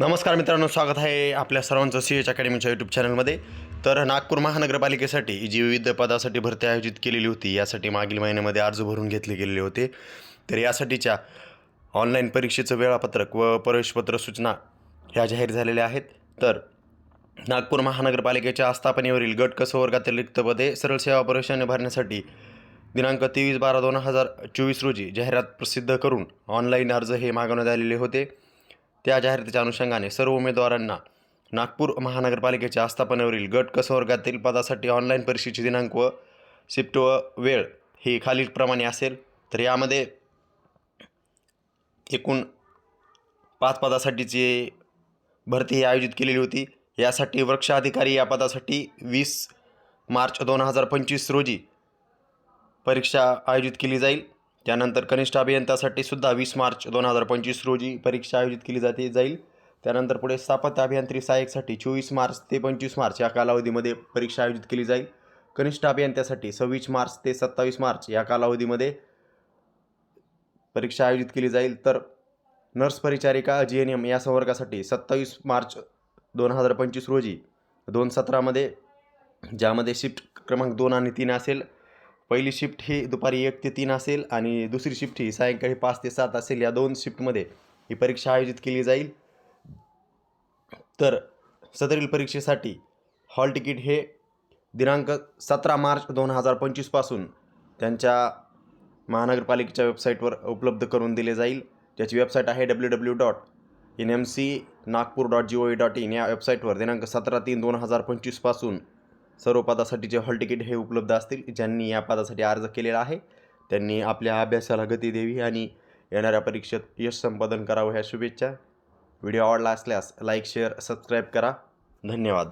नमस्कार मित्रांनो स्वागत आहे आपल्या सर्वांचं सी एच अकॅडमीच्या यूट्यूब चॅनलमध्ये तर नागपूर महानगरपालिकेसाठी जी विविध पदासाठी भरती आयोजित केलेली होती यासाठी मागील महिन्यामध्ये अर्ज भरून घेतले गेलेले होते. तर यासाठीच्या ऑनलाईन परीक्षेचं वेळापत्रक व प्रवेशपत्र सूचना ह्या जाहीर झालेल्या आहेत. तर नागपूर महानगरपालिकेच्या आस्थापनेवरील गट कसवर्गातील रिक्त पदे सरळ सेवा परीक्षाने भरण्यासाठी दिनांक तेवीस बारा दोन हजार चोवीस रोजी जाहिरात प्रसिद्ध करून ऑनलाईन अर्ज हे मागवण्यात आलेले होते. त्या जाहिरातीच्या अनुषंगाने सर्व उमेदवारांना नागपूर महानगरपालिकेच्या आस्थापनेवरील गट कसवर्गातील पदासाठी ऑनलाईन परीक्षेची दिनांक व शिफ्ट व वेळ ही खालीलप्रमाणे असेल. तर यामध्ये एकूण पाच पदासाठीची भरती ही आयोजित केलेली होती. यासाठी वृक्ष अधिकारी या पदासाठी वीस मार्च दोन हजार पंचवीस रोजी परीक्षा आयोजित केली जाईल. त्यानंतर कनिष्ठ अभियंत्यासाठी सुद्धा वीस मार्च दोन हजार पंचवीस रोजी परीक्षा आयोजित केली जाते जाईल. त्यानंतर पुढे स्थापत्य अभियांत्री सहाय्यकसाठी चोवीस मार्च ते पंचवीस मार्च या कालावधीमध्ये परीक्षा आयोजित केली जाईल. कनिष्ठ अभियंत्यासाठी सव्वीस मार्च ते सत्तावीस मार्च या कालावधीमध्ये परीक्षा आयोजित केली जाईल. तर नर्स परिचारिका जी एन एम या संवर्गासाठी सत्तावीस मार्च दोन हजार पंचवीस रोजी दोन सतरामध्ये ज्यामध्ये शिफ्ट क्रमांक दोन आणि तीन असेल. पहिली शिफ्ट ही दुपारी एक ते तीन असेल आणि दुसरी शिफ्ट ही सायंकाळी पाच ते सात असेल या दोन शिफ्टमध्ये ही परीक्षा आयोजित केली जाईल. तर सदरील परीक्षेसाठी हॉल तिकीट हे दिनांक सतरा मार्च दोन हजार पंचवीसपासून त्यांच्या महानगरपालिकेच्या वेबसाईटवर उपलब्ध करून दिले जाईल. ज्याची वेबसाईट आहे W W dot N M C Nagpur dot G O E dot in या वेबसाईटवर दिनांक सतरा तीन दोन हजार पंचवीसपासून सर्व पदासाठीचे हॉल तिकीट हे उपलब्ध असतील ज्यांनी या पदासाठी अर्ज केलेला आहे त्यांनी आपल्या अभ्यासाला गती द्यावी आणि येणाऱ्या परीक्षेत यश संपादन करावं ह्या शुभेच्छा. व्हिडिओ आवडला असल्यास लाईक शेअर सबस्क्राईब करा. धन्यवाद.